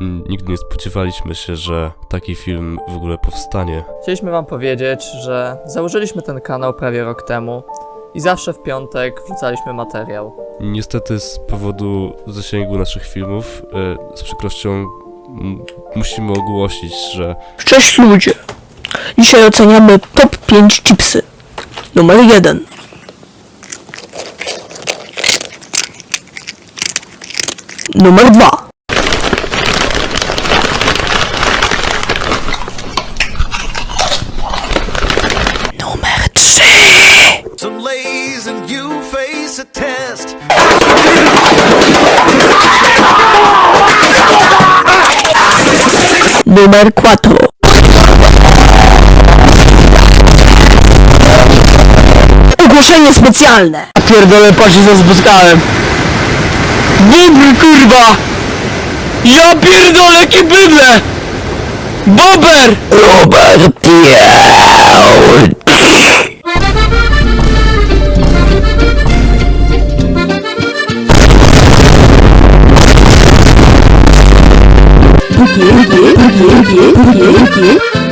mm, nigdy nie spodziewaliśmy się, że taki film w ogóle powstanie. Chcieliśmy wam powiedzieć, że założyliśmy ten kanał prawie rok temu i zawsze w piątek wrzucaliśmy materiał. Niestety z powodu zasięgu naszych filmów e, z przykrością musimy ogłosić, że Cześć ludzie! Dzisiaj oceniamy top 5 chipsy. Numer 1. Numer 2. face a test. Numer 4. Ogłoszenie specjalne. Pierdolę, patrz co spotkałem. Bobr, kurwa! Ja pierdolę, jakie bydle! Bober! Robert ये ये ये ये ये ये